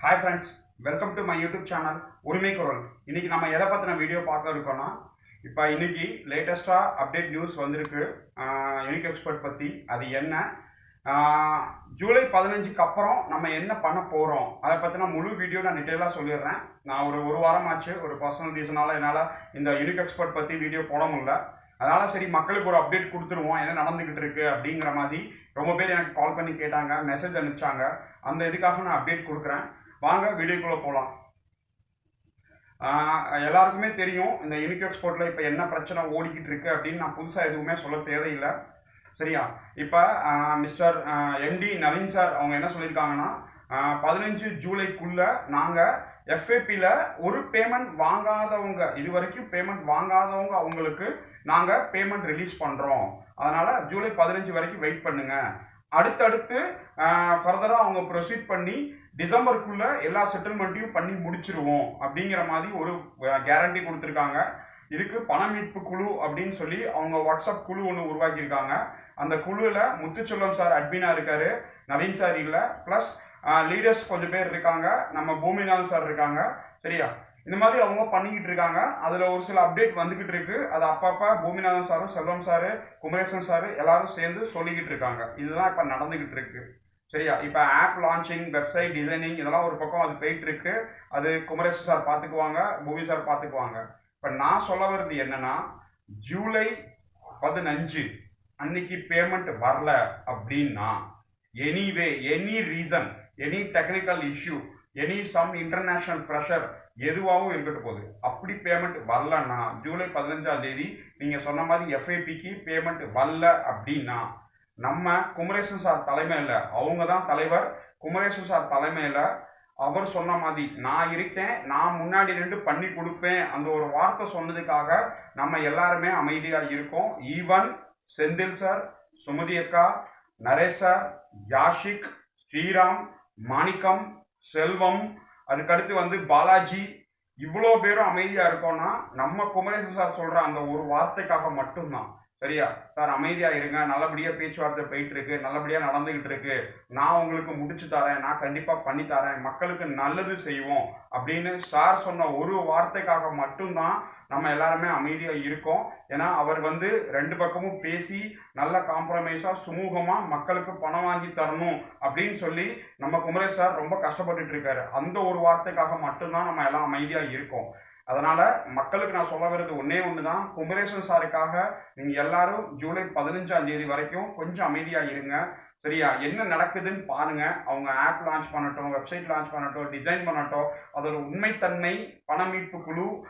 Hi friends welcome to my YouTube channel Urimai Kural இன்னைக்கு நம்ம எதை பற்றின வீடியோ பார்க்க இருக்கோம்னா இப்போ இன்னைக்கு லேட்டஸ்ட்டாக அப்டேட் நியூஸ் வந்திருக்கு. யூனிக் எக்ஸ்பர்ட் பற்றி அது என்ன? ஜூலை பதினஞ்சுக்கு அப்புறம் நம்ம என்ன பண்ண போகிறோம் அதை பற்றின முழு வீடியோ நான் டீட்டெயிலாக சொல்லிடுறேன். நான் ஒரு ஒரு வாரம் ஆச்சு ஒரு பர்சனல் ரீசனால என்னால் இந்த யூனிக் எக்ஸ்பர்ட் பற்றி வீடியோ போட முடியல. அதனால் சரி மக்களுக்கு ஒரு அப்டேட் கொடுத்துருவோம் என்ன நடந்துக்கிட்டு இருக்கு அப்படிங்கிற மாதிரி ரொம்ப பேர் எனக்கு கால் பண்ணி கேட்டாங்க மெசேஜ் அனுப்பிச்சாங்க. அந்த இதுக்காக நான் அப்டேட் கொடுக்குறேன். வாங்க வீடியோக்குள்ளே போகலாம் எல்லாருக்குமே தெரியும் இந்த யூனிக் எக்ஸ்போர்ட்டில் இப்போ என்ன பிரச்சனை ஓடிக்கிட்டு இருக்கு அப்படின்னு நான் புதுசாக எதுவுமே சொல்ல தேவையில்லை. சரியா? இப்போ மிஸ்டர் எம்டி நவீன் சார் அவங்க என்ன சொல்லியிருக்காங்கன்னா பதினஞ்சு ஜூலைக்குள்ளே நாங்கள் எஃப்ஏபியில் ஒரு பேமெண்ட் வாங்காதவங்க இது வரைக்கும் பேமெண்ட் வாங்காதவங்க அவங்களுக்கு நாங்கள் பேமெண்ட் ரிலீஸ் பண்ணுறோம் அதனால் ஜூலை பதினஞ்சு வரைக்கும் வெயிட் பண்ணுங்கள் அடுத்தடுத்து ஃபர்தராக அவங்க ப்ரொசீட் பண்ணி டிசம்பருக்குள்ள எல்லா செட்டில்மெண்ட்டையும் பண்ணி முடிச்சிருவோம் அப்படிங்கிற மாதிரி ஒரு கேரண்டி கொடுத்துருக்காங்க. இதுக்கு பண மீட்பு குழு அப்படின்னு சொல்லி அவங்க வாட்ஸ்அப் குழு ஒன்று உருவாக்கியிருக்காங்க. அந்த குழுவில் முத்துச்செல்வம் சார் அட்மினா இருக்காரு நவீன் சார் இல்லை. ப்ளஸ் லீடர்ஸ் கொஞ்சம் பேர் இருக்காங்க. நம்ம பூமிநாதன் சார் இருக்காங்க. சரியா? இந்த மாதிரி அவங்க பண்ணிக்கிட்டு இருக்காங்க. அதில் ஒரு சில அப்டேட் வந்துக்கிட்டு இருக்கு. அது அப்பப்போ பூமிநாதன் சாரும் செல்வம் சாரு குமரேசன் சார் எல்லாரும் சேர்ந்து சொல்லிக்கிட்டு இருக்காங்க. இதுதான் இப்போ நடந்துக்கிட்டு இருக்கு. சரியா? இப்போ ஆப் லான்ச்சிங் வெப்சைட் டிசைனிங் இதெல்லாம் ஒரு பக்கம் அது போயிட்டு இருக்கு அது குமரேஷ் சார் பார்த்துக்குவாங்க பூமி சார் பார்த்துக்குவாங்க இப்போ நான் சொல்ல வர்றது என்னன்னா ஜூலை பதினஞ்சு அன்னைக்கு பேமெண்ட் வரல அப்படின்னா anyway any reason any technical issue any some international pressure எதுவாகவும் இருந்துட்டு போகுது. அப்படி பேமெண்ட் வரலன்னா ஜூலை பதினஞ்சாம் தேதி நீங்கள் சொன்ன மாதிரி எஃப்ஐபிக்கு பேமெண்ட் வரல அப்படின்னா நம்ம குமரேசன் சார் தலைமையில் அவங்க தான் தலைவர். குமரேசன் சார் தலைமையில் அவர் சொன்ன மாதிரி நான் இருக்கேன் நான் முன்னாடி நின்று பண்ணி கொடுப்பேன் அந்த ஒரு வார்த்தை சொன்னதுக்காக நம்ம எல்லாருமே அமைதியாக இருக்கோம். ஈவன் செந்தில் சார் சுமதி அக்கா நரேஷ் சார் யாஷிக் ஸ்ரீராம் மாணிக்கம் செல்வம் அதுக்கடுத்து வந்து பாலாஜி இவ்வளோ பேரும் அமைதியாக இருக்கோம்னா நம்ம குமரேசன் சார் சொல்கிற அந்த ஒரு வார்த்தைக்காக மட்டும்தான். சரியா? சார் அமைதியா இருங்க. நல்லபடியா பேச்சுவார்த்தை போயிட்டு இருக்கு நல்லபடியா நடந்துகிட்டு இருக்கு நான் உங்களுக்கு முடிச்சு தரேன். நான் கண்டிப்பா பண்ணி தரேன். மக்களுக்கு நல்லது செய்வோம் அப்படின்னு சார் சொன்ன ஒரு வார்த்தைக்காக மட்டும்தான் நம்ம எல்லாருமே அமைதியா இருக்கோம். ஏன்னா அவர் வந்து ரெண்டு பக்கமும் பேசி நல்ல காம்ப்ரமைஸா சுமூகமா மக்களுக்கு பணம் வாங்கி தரணும் அப்படின்னு சொல்லி நம்ம குமரேஷ் சார் ரொம்ப கஷ்டப்பட்டுட்டு இருக்காரு. அந்த ஒரு வார்த்தைக்காக மட்டும்தான் நம்ம எல்லாம் அமைதியா இருக்கோம். அதனால மக்களுக்கு நான் சொல்ல வர்றது ஒன்னே ஒன்று தான் குமரேசன் சாருக்காக நீங்க எல்லாரும் ஜூலை பதினஞ்சாம் தேதி வரைக்கும் கொஞ்சம் அமைதியா இருங்க. சரியா? என்ன நடக்குதுன்னு பாருங்க. அவங்க ஆப் லான்ச் பண்ணட்டும் வெப்சைட் லான்ச் பண்ணட்டும் டிசைன் பண்ணட்டும். அதோட உண்மைத்தன்மை பண மீட்பு குழு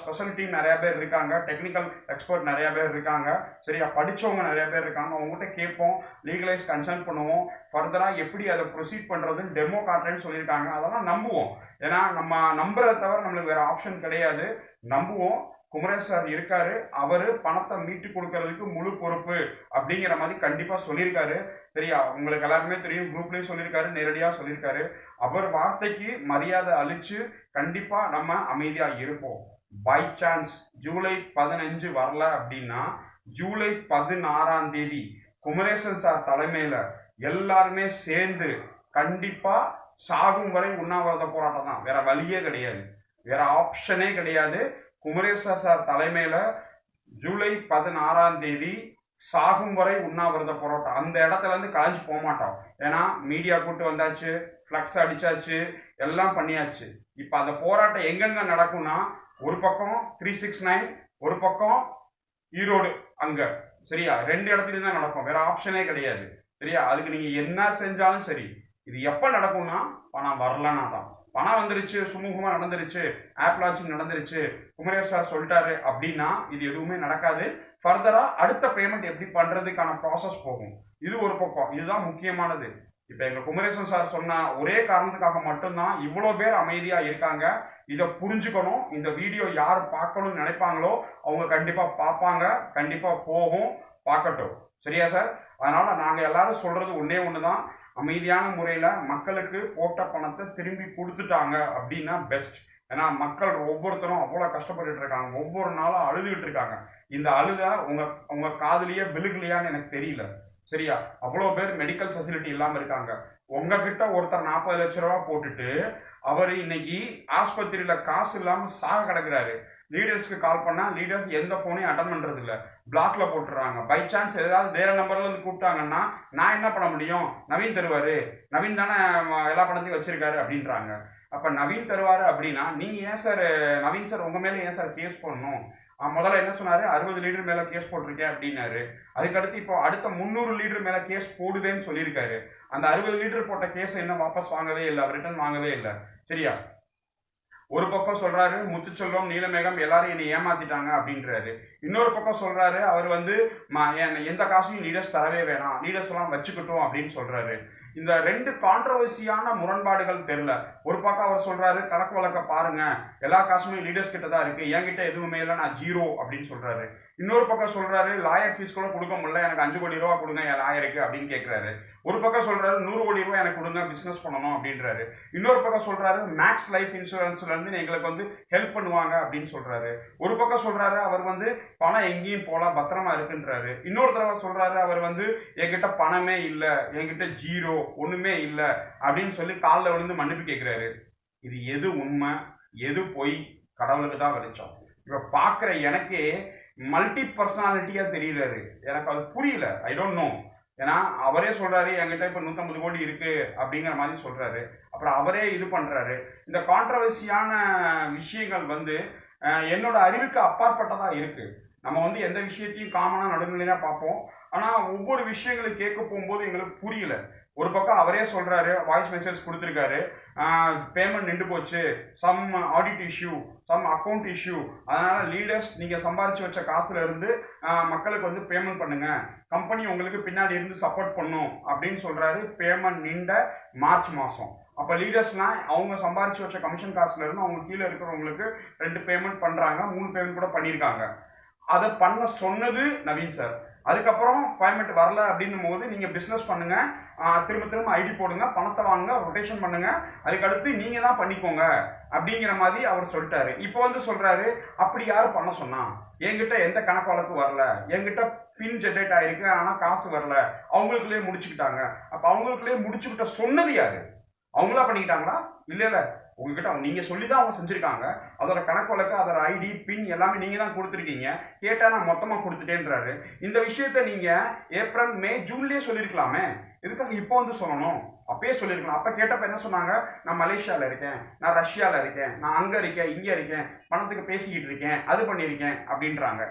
ஸ்பெஷல் டீம் நிறைய பேர் இருக்காங்க. டெக்னிக்கல் எக்ஸ்பர்ட் நிறைய பேர் இருக்காங்க. சரியா? படிச்சவங்க நிறைய பேர் இருக்காங்க. அவங்ககிட்ட கேட்போம். லீகலைஸ் கன்சல்ட் பண்ணுவோம். ஃபர்தராக எப்படி அதை ப்ரொசீட் பண்ணுறதுன்னு டெமோ காட்டுறேன்னு சொல்லியிருக்காங்க. அதெல்லாம் நம்புவோம். ஏன்னா நம்ம நம்புறதை தவிர நம்மளுக்கு வேறு ஆப்ஷன் கிடையாது. நம்புவோம். குமரேஷ் சார் இருக்காரு. அவரு பணத்தை மீட்டு கொடுக்கறதுக்கு முழு பொறுப்பு அப்படிங்கிற மாதிரி கண்டிப்பா சொல்லியிருக்காரு. சரியா? உங்களுக்கு எல்லாருமே தெரியும். குரூப்லயும் சொல்லியிருக்காரு. நேரடியா சொல்லியிருக்காரு. அவர் வார்த்தைக்கு மரியாதை அழிச்சு கண்டிப்பா நம்ம அமைதியா இருப்போம். பை சான்ஸ் ஜூலை பதினஞ்சு வரல அப்படின்னா ஜூலை பதினாறாம் தேதி குமரேசன் சார் தலைமையில எல்லாருமே சேர்ந்து கண்டிப்பா சாகும் வரை உண்ணாவிரத போராட்டம் தான். வேற வழியே கிடையாது. வேற ஆப்ஷனே கிடையாது. குமரேசா சார் தலைமையில ஜூலை பதினாறாம் தேதி சாகும் வரை உண்ணாவிரத போராட்டம். அந்த இடத்துல இருந்து கலைஞ்சு போக மாட்டோம். ஏன்னா மீடியா கூட்டு வந்தாச்சு ஃப்ளக்ஸ் அடிச்சாச்சு எல்லாம் பண்ணியாச்சு. இப்போ அந்த போராட்டம் எங்கெங்க நடக்கும்னா ஒரு பக்கம் த்ரீ சிக்ஸ் நைன் ஒரு பக்கம் ஈரோடு அங்க. சரியா? ரெண்டு இடத்துலையும் தான் நடக்கும். வேற ஆப்ஷனே கிடையாது. சரியா? அதுக்கு நீங்க என்ன செஞ்சாலும் சரி. இது எப்போ நடக்கும்னா பணம் வரலன்னா தான். பணம் வந்துருச்சு சுமூகமாக நடந்துருச்சு ஆப் லான்ச்சிங் நடந்துருச்சு குமரேஷ் சார் சொல்லிட்டாரு அப்படின்னா இது எதுவுமே நடக்காது. ஃபர்தராக அடுத்த பேமெண்ட் எப்படி பண்ணுறதுக்கான ப்ராசஸ் போகும். இது ஒரு பக்கம். இதுதான் முக்கியமானது. இப்போ எங்கள் குமரேசன் சார் சொன்ன ஒரே காரணத்துக்காக மட்டும்தான் இவ்வளோ பேர் அமைதியாக இருக்காங்க. இதை புரிஞ்சுக்கணும். இந்த வீடியோ யார் பார்க்கணும்னு நினைப்பாங்களோ அவங்க கண்டிப்பாக பார்ப்பாங்க. கண்டிப்பாக போகும். பார்க்கட்டும். சரியா சார் அதனால் நாங்கள் எல்லாரும் சொல்கிறது ஒன்றே ஒன்று தான் அமைதியான முறையில் மக்களுக்கு போட்ட பணத்தை திரும்பி கொடுத்துட்டாங்க அப்படின்னா பெஸ்ட் ஏன்னா மக்கள் ஒவ்வொருத்தரும் அவ்வளோ கஷ்டப்பட்டுட்டு இருக்காங்க. ஒவ்வொரு நாளும் அழுதுகிட்டு இருக்காங்க. இந்த அழுத உங்கள் உங்கள் காதலியே விழுகலையான்னு எனக்கு தெரியல. சரியா? அவ்வளோ பேர் மெடிக்கல் ஃபெசிலிட்டி இல்லாமல் இருக்காங்க. உங்ககிட்ட ஒருத்தர் நாற்பது லட்ச ரூபா போட்டுட்டு அவர் இன்னைக்கு ஆஸ்பத்திரியில் காசு இல்லாமல் சாக கிடக்குறாரு. லீடர்ஸ்க்கு கால் பண்ணால் லீடர்ஸ் எந்த ஃபோனையும் அட்டன் பண்ணுறதில்ல பிளாக்ல போட்டுறாங்க. பை சான்ஸ் ஏதாவது வேற நம்பர்ல இருந்து கூப்பிட்டாங்கன்னா நான் என்ன பண்ண முடியும்? நவீன் தருவாரு. நவீன் தானே எல்லா பணத்தையும் வச்சிருக்காரு அப்படின்றாங்க. அப்ப நவீன் தருவாரு அப்படின்னா நீங்க ஏன் சார் நவீன் சார் உங்க மேல ஏன் சார் கேஸ் போடணும்? முதல்ல என்ன சொன்னாரு? அறுபது லீடர் மேல கேஸ் போட்டிருக்கேன் அப்படின்னாரு. அதுக்கடுத்து இப்போ அடுத்த முந்நூறு லீடர் மேல கேஸ் போடுதேன்னு சொல்லியிருக்காரு. அந்த அறுபது லீடர் போட்ட கேஸ் இன்னும் வாபஸ் வாங்கவே இல்லை? ரிட்டர்ன் வாங்கவே இல்லை. சரியா? ஒரு பக்கம் சொல்றாரு முத்துச்செல்வம் நீலமேகம் எல்லாரும் என்னை ஏமாத்திட்டாங்க அப்படின்றாரு. இன்னொரு பக்கம் சொல்றாரு அவர் வந்து ம- எந்த காசையும் லீடர்ஸ் தரவே வேணாம் லீடர்ஸ் எல்லாம் வச்சுக்கிட்டோம் அப்படின்னு சொல்றாரு. இந்த ரெண்டு கான்ட்ரவர்சியான முரண்பாடுகள் தெரியல. ஒரு பக்கம் அவர் சொல்றாரு கணக்கு வழக்க பாருங்க எல்லா காசுமே லீடர்ஸ் கிட்ட தான் இருக்கு என்கிட்ட எதுவுமே இல்லை நான் ஜீரோ அப்படின்னு சொல்றாரு. இன்னொரு பக்கம் சொல்றாரு லாயர் ஃபீஸ் கூட கொடுக்க முடியல எனக்கு அஞ்சு கோடி ரூபா கொடுங்க என் லாயருக்கு அப்படின்னு கேட்கிறாரு ஒரு பக்கம் சொல்றாரு நூறு கோடி ரூபாய் எனக்கு கொடுங்க பிசினஸ் பண்ணணும் அப்படின்றாரு. இன்னொரு பக்கம் சொல்றாரு மேக்ஸ் லைஃப் இன்சூரன்ஸ்ல இருந்து எங்களுக்கு வந்து ஹெல்ப் பண்ணுவாங்க அப்படின்னு சொல்றாரு. ஒரு பக்கம் சொல்றாரு அவர் வந்து பணம் எங்கேயும் போல பத்திரமா இருக்குன்றாரு. இன்னொரு தடவை சொல்றாரு அவர் வந்து என்கிட்ட பணமே இல்லை என்கிட்ட ஜீரோ ஒண்ணுமே இல்லை அப்படின்னு சொல்லி காலில் விழுந்து மன்னிப்பு கேட்கிறாரு இது எது உண்மை? எது பொய்? கடவுளுக்கு தான் வெளிச்சம். இப்ப பாக்குற எனக்கே மல்டி பர்சனாலிட்டியா தெரியறாரு. எனக்கு அது புரியல. ஐ டோன்ட் நோ ஏன்னா அவரே சொல்றாரு என்கிட்ட இப்ப நூத்தம்பது கோடி இருக்கு அப்படிங்கிற மாதிரி சொல்றாரு. அப்புறம் அவரே இது பண்றாரு. இந்த கான்ட்ரவர்சியான விஷயங்கள் வந்து என்னோட அறிவுக்கு அப்பாற்பட்டதா இருக்கு. நம்ம வந்து எந்த விஷயத்தையும் காமனா நடுநிலையா பார்ப்போம். ஆனா ஒவ்வொரு விஷயங்களை கேட்க போகும்போது எங்களுக்கு புரியல. ஒரு பக்கம் அவரே சொல்றாரு வாய்ஸ் மெசேஜ் கொடுத்துருக்காரு பேமெண்ட் நின்று போச்சு some audit issue some account issue அதனால லீடர்ஸ் நீங்க சம்பாரிச்சு வச்ச காசுல இருந்து மக்களுக்கு வந்து பேமெண்ட் பண்ணுங்க. கம்பெனி உங்களுக்கு பின்னாடி இருந்து சப்போர்ட் பண்ணும் அப்படின்னு சொல்றாரு பேமெண்ட் நின்ற மார்ச் மாசம். அப்போ லீடர்ஸ்லாம் அவங்க சம்பாரிச்சு வச்ச கமிஷன் காசுல இருந்து அவங்க கீழே இருக்கிறவங்களுக்கு ரெண்டு பேமெண்ட் பண்ணுறாங்க மூணு பேமெண்ட் கூட பண்ணியிருக்காங்க. அதை பண்ண சொன்னது நவீன் சார். அதுக்கப்புறம் பேமெண்ட் வரல அப்படின்னும் போது நீங்கள் பிஸ்னஸ் பண்ணுங்க. திரும்ப திரும்ப ஐடி போடுங்க பணத்தை வாங்க ரொட்டேஷன் பண்ணுங்க. அதுக்கடுத்து நீங்கள் தான் பண்ணிக்கோங்க அப்படிங்கிற மாதிரி அவர் சொல்லிட்டாரு. இப்போ வந்து சொல்கிறாரு அப்படி யார் பண்ண சொன்னா? என்கிட்ட எந்த கணக்கு வரல. என்கிட்ட பின் ஜென்ரேட் ஆயிருக்கு ஆனால் காசு வரல. அவங்களுக்குள்ளேயே முடிச்சுக்கிட்டாங்க. அப்போ அவங்களுக்குள்ளேயே முடிச்சுக்கிட்ட சொன்னது யாரு? அவங்களா பண்ணிக்கிட்டாங்களா? இல்லை இல்லை. உங்ககிட்ட அவங்க- நீங்கள் சொல்லி தான் அவங்க செஞ்சுருக்காங்க. அதோட கணக்கு வழக்கு அதோட ஐடி பின் எல்லாமே நீங்கள் தான் கொடுத்துருக்கீங்க. கேட்டால் நான் மொத்தமாக கொடுத்துட்டேன்றாரு. இந்த விஷயத்த நீங்கள் ஏப்ரல் மே ஜூன்லேயே சொல்லிருக்கலாமே. எதுக்காக இப்போ வந்து சொல்லணும்? அப்பயே சொல்லியிருக்கலாம் அப்போ கேட்டப்ப என்ன சொன்னாங்க? நான் மலேசியாவில் இருக்கேன். நான் ரஷ்யாவில் இருக்கேன். நான் அங்கே இருக்கேன் இங்கே இருக்கேன். பணத்துக்கு பேசிக்கிட்டு இருக்கேன். அது பண்ணியிருக்கேன் அப்படின்றாங்க.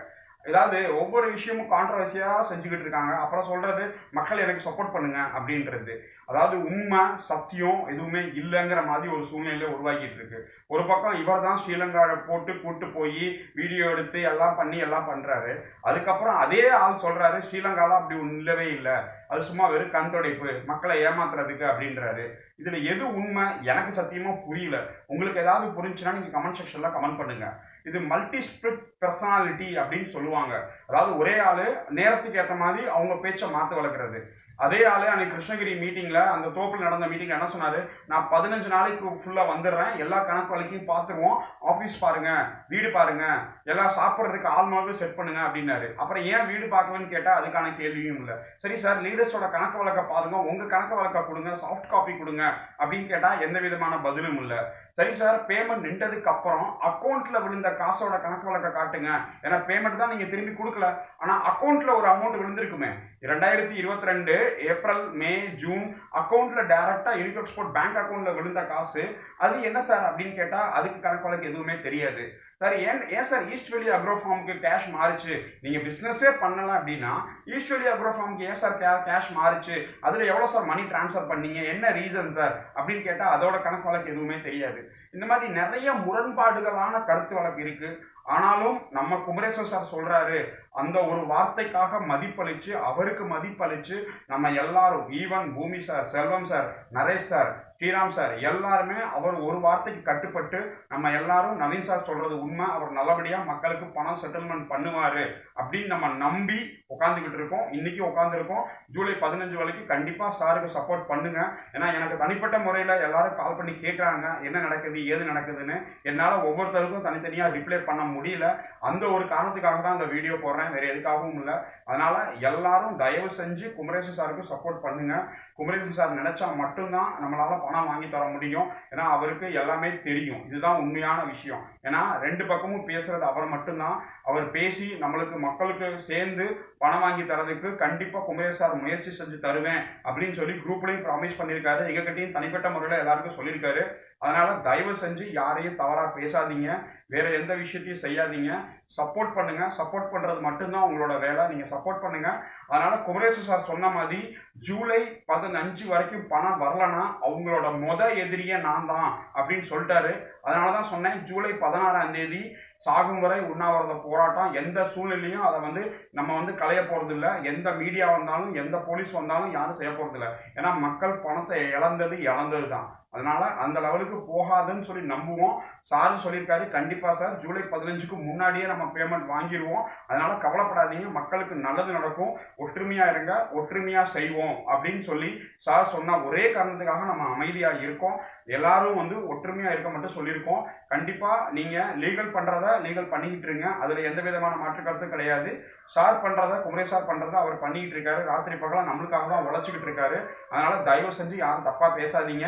ஏதாவது ஒவ்வொரு விஷயமும் கான்ட்ரவர்சியாக செஞ்சுக்கிட்டு இருக்காங்க. அப்புறம் சொல்கிறது மக்கள் எனக்கு சப்போர்ட் பண்ணுங்க அப்படின்றது. அதாவது உண்மை சத்தியம் எதுவுமே இல்லைங்கிற மாதிரி ஒரு சூழ்நிலை உருவாக்கிட்டு இருக்கு. ஒரு பக்கம் இவர் தான் ஸ்ரீலங்காவை போட்டு கூட்டு போய் வீடியோ எடுத்து எல்லாம் பண்ணி எல்லாம் பண்ணுறாரு அதுக்கப்புறம் அதே ஆள் சொல்கிறாரு ஸ்ரீலங்காலாம் அப்படி இல்லவே இல்லை. அது சும்மா வெறும் கண் துடைப்பு மக்களை ஏமாத்துறதுக்கு அப்படின்றாரு. இதுல எது உண்மை? எனக்கு சத்தியமா புரியல. உங்களுக்கு ஏதாவது புரிஞ்சுன்னா நீங்க கமெண்ட் செக்ஷன்ல கமெண்ட் பண்ணுங்க. இது மல்டி ஸ்பிரிட் பர்சனாலிட்டி அப்படின்னு சொல்லுவாங்க. அதாவது ஒரே ஆளு நேரத்துக்கு ஏற்ற மாதிரி அவங்க பேச்சை மாத்து வளர்க்குறது. அதே ஆளு அன்னைக்கு கிருஷ்ணகிரி மீட்டிங்ல அந்த தோப்பில் நடந்த மீட்டிங்ல என்ன சொன்னாரு? நான் பதினஞ்சு நாளைக்கு ஃபுல்லா வந்துடுறேன். எல்லா கணக்கு வழக்கையும் பார்த்துருவோம் ஆஃபீஸ் பாருங்க வீடு பாருங்க. எல்லாம் சாப்பிட்றதுக்கு ஆள் மாதிரி செட் பண்ணுங்க அப்படின்னாரு. அப்புறம் ஏன் வீடு பார்க்கலன்னு கேட்டா அதுக்கான கேள்வியும் இல்லை. சரி சார் லீடர்ஸோட கணக்கு வழக்க பாருங்க உங்க கணக்கு வழக்க கொடுங்க சாஃப்ட் காப்பி கொடுங்க அப்படின்னு கேட்டா எந்த விதமான பதிலும் இல்லை. சரி சார் பேமெண்ட் நின்றதுக்கு அப்புறம் அக்கௌண்ட்ல விழுந்த காசோட கணக்கு வழக்க காட்டுங்க. ஏன்னா பேமெண்ட் தான் நீங்க திரும்பி கொடுக்கல. ஆனா அக்கௌண்ட்ல ஒரு அமௌண்ட் விழுந்திருக்குமே. ரெண்டாயிரத்தி இருபத்தி ரெண்டு ஏப்ரல் மே ஜூன் அக்கௌண்ட்ல டைரக்டா இன்கம் எக்ஸ்போர்ட் பேங்க் அக்கௌண்ட்ல விழுந்த காசு. அது என்ன சார் அப்படின்னு கேட்டா அதுக்கு கணக்கு வழக்கு எதுவுமே தெரியாது. சார் ஏன் ஏன் சார் ஈஸ்ட் வெளி அக்ரோ ஃபார்முக்கு கேஷ் மாறுச்சு? நீங்கள் பிஸ்னஸே பண்ணலாம் அப்படின்னா ஈஸ்ட் வெளி அக்ரோ ஃபார்முக்கு ஏன் சார் கேஷ் மாறுச்சு? அதில் எவ்வளோ சார் மணி ட்ரான்ஸ்ஃபர் பண்ணீங்க? என்ன ரீசன் சார்? அப்படின்னு கேட்டால் அதோட கணக்கு வழக்கு எதுவுமே தெரியாது. இந்த மாதிரி நிறைய முரண்பாடுகளான கருத்து வழக்கு இருக்குது ஆனாலும் நம்ம குமரேசன் சார் சொல்றாரு அந்த ஒரு வார்த்தைக்காக மதிப்பளிச்சு அவருக்கு மதிப்பளிச்சு நம்ம எல்லாரும் even Bhoomi sir Selvam sir Naresh sir Sriram sir எல்லாருமே அவர் ஒரு வார்த்தைக்கு கட்டுப்பட்டு நம்ம எல்லாரும் நவீன் சார் சொல்றது உண்மை அவர் நல்லபடியா மக்களுக்கு பணம் செட்டில்மெண்ட் பண்ணுவாரு அப்படின்னு நம்ம நம்பி உட்காந்துக்கிட்டு இருக்கோம். இன்னைக்கு உட்காந்துருக்கோம் ஜூலை பதினஞ்சு வரைக்கும் கண்டிப்பா சாருக்கு சப்போர்ட் பண்ணுங்க. ஏன்னா எனக்கு தனிப்பட்ட முறையில எல்லாரும் கால் பண்ணி கேட்கறாங்க என்ன நடக்குது ஏது நடக்குதுன்னு என்னால ஒவ்வொருத்தருக்கும் தனித்தனியா ரிப்ளை பண்ண முடியல. அந்த ஒரு காரணத்துக்காக தான் அந்த வீடியோ போடுறேன். வேற எதுக்காகவும் இல்லை. அதனால எல்லாரும் தயவு செஞ்சு குமரேசன் சாருக்கு சப்போர்ட் பண்ணுங்க. குமரேசன் சார் நினைச்சா மட்டும்தான் நம்மளால பணம் வாங்கி தர முடியும். ஏன்னா அவருக்கு எல்லாமே தெரியும். இதுதான் உண்மையான விஷயம். ஏன்னா ரெண்டு பக்கமும் பேசுறது அவர் மட்டும்தான். அவர் பேசி நம்மளுக்கு மக்களுக்கு சேர்ந்து பணம் வாங்கி தரதுக்கு கண்டிப்பாக குமரேஷ் சார் முயற்சி செஞ்சு தருவேன் அப்படின்னு சொல்லி குரூப்லையும் ப்ராமிஸ் பண்ணியிருக்காரு. எங்ககிட்டயும் தனிப்பட்ட முறையில் எல்லாருக்கும் சொல்லியிருக்காரு. அதனால தயவு செஞ்சு யாரையும் தவறாக பேசாதீங்க. வேற எந்த விஷயத்தையும் செய்யாதீங்க. சப்போர்ட் பண்ணுங்க. சப்போர்ட் பண்றது மட்டும்தான் உங்களோட வேலை. நீங்க சப்போர்ட் பண்ணுங்க. அதனால குமரேசு சார் சொன்ன மாதிரி ஜூலை பதினஞ்சு வரைக்கும் பணம் வரலன்னா அவங்களோட மொத எதிரியே நான் தான் அப்படின்னு சொல்லிட்டாரு. அதனால தான் சொன்னேன். ஜூலை பதினாறாம் தேதி சாகும் வரை உண்ணாவிரத போராட்டம் எந்த சூழ்நிலையும் அதை வந்து நம்ம வந்து களைய போறது எந்த மீடியா வந்தாலும் எந்த போலீஸ் வந்தாலும் யாரும் செய்ய போறது ஏன்னா மக்கள் பணத்தை இழந்தது இழந்தது தான் அதனால அந்த லெவலுக்கு போகாதுன்னு சொல்லி நம்புவோம். சார் சொல்லியிருக்காரு கண்டிப்பாக சார் ஜூலை பதினஞ்சுக்கு முன்னாடியே நம்ம பேமெண்ட் வாங்கிடுவோம் அதனால கவலைப்படாதீங்க மக்களுக்கு நல்லது நடக்கும். ஒற்றுமையாக இருங்க ஒற்றுமையாக செய்வோம் அப்படின்னு சொல்லி சார் சொன்ன ஒரே காரணத்துக்காக நம்ம அமைதியாக இருக்கோம். எல்லாரும் வந்து ஒற்றுமையாக இருக்க மட்டும் சொல்லியிருக்கோம். கண்டிப்பாக நீங்கள் லீகல் பண்ணுறத லீகல் பண்ணிக்கிட்டு இருங்க. அதில் எந்த விதமான மாற்று கருத்தும் கிடையாது. சார் பண்ணுறத குமரே சார் பண்ணுறத அவர் பண்ணிக்கிட்டு இருக்காரு. ராத்திரி பகலா நம்மளுக்காக தான் உழைச்சிக்கிட்டு இருக்காரு. அதனால் தயவு செஞ்சு யாரும் தப்பாக பேசாதீங்க.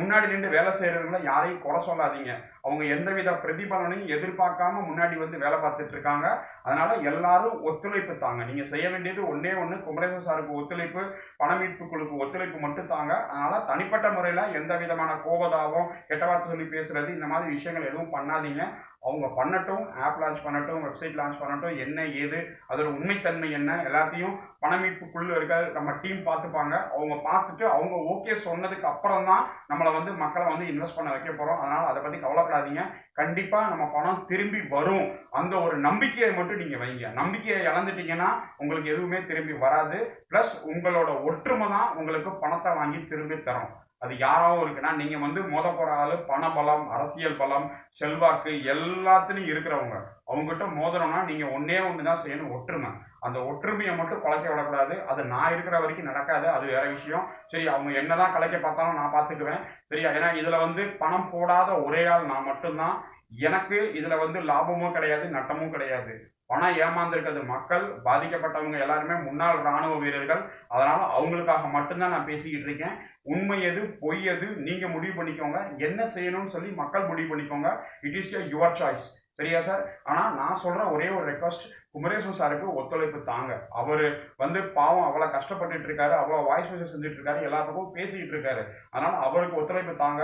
முன்னாடி நின்று வேலை செய்யறவங்கள யாரையும் குறை சொல்லாதீங்க. அவங்க எந்தவித பிரதிபலனையும் எதிர்பார்க்காம முன்னாடி வந்து வேலை பார்த்துட்டு இருக்காங்க. அதனால எல்லாரும் ஒத்துழைப்பு தாங்க. நீங்க செய்ய வேண்டியது ஒன்னே ஒன்று குமரேசன் சாருக்கு ஒத்துழைப்பு பண மீட்பு குழுக்கு ஒத்துழைப்பு மட்டும் தாங்க. அதனால தனிப்பட்ட முறையில எந்த விதமான கோபதாபம் கெட்ட வார்த்தை சொல்லி பேசுறது இந்த மாதிரி விஷயங்கள் எதுவும் பண்ணாதீங்க. அவங்க பண்ணட்டும் ஆப் லான்ச் பண்ணட்டும் வெப்சைட் லான்ச் பண்ணட்டும் என்ன ஏது அதோட உண்மைத்தன்மை என்ன எல்லாத்தையும் பணமீட்புக்குள்ள இருக்க நம்ம டீம் பார்த்துப்பாங்க. அவங்க பார்த்துட்டு அவங்க ஓகே சொன்னதுக்கு அப்புறம் தான் நம்மளை வந்து மக்களை வந்து இன்வெஸ்ட் பண்ண வைக்க போகிறோம் அதனால் அதை பற்றி கவலைப்படாதீங்க. கண்டிப்பாக நம்ம பணம் திரும்பி வரும். அந்த ஒரு நம்பிக்கையை மட்டும் நீங்கள் வைங்க. நம்பிக்கையை இழந்துட்டீங்கன்னா உங்களுக்கு எதுவுமே திரும்பி வராது. ப்ளஸ் உங்களோட ஒற்றுமை தான் உங்களுக்கு பணத்தை வாங்கி திரும்பி தரும். அது யாராவும் இருக்குன்னா நீங்க வந்து மோத போற ஆளு பண பலம் அரசியல் பலம் செல்வாக்கு எல்லாத்துலயும் இருக்கிறவங்க. அவங்ககிட்ட மோதணும்னா நீங்க ஒன்னே ஒன்று தான் செய்யணும் ஒற்றுமை. அந்த ஒற்றுமையை மட்டும் கலைக்க விடக்கூடாது. அது நான் இருக்கிற வரைக்கும் நடக்காது. அது வேற விஷயம். சரி அவங்க என்னதான் கலைக்க பார்த்தாலும் நான் பார்த்துக்குவேன். சரியா? ஏன்னா இதுல வந்து பணம் போடாத ஒரே ஆள் நான் மட்டும்தான். எனக்கு இதுல வந்து லாபமும் கிடையாது நட்டமும் கிடையாது. பணம் ஏமாந்திருக்கிறது மக்கள் பாதிக்கப்பட்டவங்க எல்லாருமே முன்னாள் ராணுவ வீரர்கள். அதனால அவங்களுக்காக மட்டும்தான் நான் பேசிக்கிட்டு இருக்கேன். உண்மை எது பொய் எது நீங்க முடிவு பண்ணிக்கோங்க. என்ன செய்யணும்னு சொல்லி மக்கள் முடிவு பண்ணிக்கோங்க. இட் இஸ் யுவர் சாய்ஸ் சரியா சார் ஆனா நான் சொல்ற ஒரே ஒரு ரெக்வஸ்ட் குமரேசன் சாருக்கு ஒத்துழைப்பு தாங்க. அவரு வந்து பாவம் அவ்வளோ கஷ்டப்பட்டுட்டு இருக்காரு. அவ்வளோ வாய்ஸ் மெசேஜ் செஞ்சுட்டு இருக்காரு. எல்லாத்துக்கும் பேசிக்கிட்டு இருக்காரு. அதனால அவருக்கு ஒத்துழைப்பு தாங்க.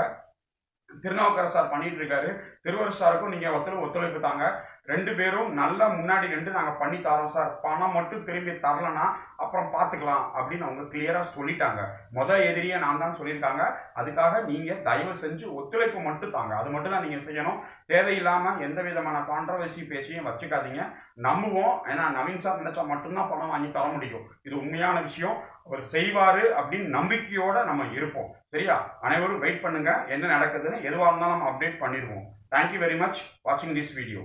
திருநாவுக்கரசு சார் பண்ணிட்டு இருக்காரு. திருவரசாருக்கும் நீங்க ஒத்துழைப்பு ஒத்துழைப்பு தாங்க. ரெண்டு பேரும் நல்லா முன்னாடி நின்று நாங்கள் பண்ணி தரோம் சார். பணம் மட்டும் திரும்பி தரலனா அப்புறம் பார்த்துக்கலாம் அப்படின்னு அவங்க கிளியராக சொல்லிட்டாங்க. மொதல் எதிரியை நான் தான் சொல்லியிருக்காங்க. அதுக்காக நீங்கள் தயவு செஞ்சு ஒத்துழைப்பு மட்டும் தாங்க. அது மட்டும் தான் நீங்கள் செய்யணும். தேவையில்லாமல் எந்த விதமான கான்ட்ரவர்சி பேசியும் வச்சுக்காதீங்க. நம்புவோம். ஏன்னா நவீன் சார் நினச்சா மட்டும்தான் பணம் வாங்கி தர முடியும். இது உண்மையான விஷயம். அவர் செய்வார் அப்படின்னு நம்பிக்கையோடு நம்ம இருப்போம். சரியா? அனைவரும் வெயிட் பண்ணுங்கள் என்ன நடக்குதுன்னு எதுவாக இருந்தாலும் நம்ம அப்டேட் பண்ணிடுவோம். தேங்க்யூ வெரி மச் வாட்சிங் திஸ் வீடியோ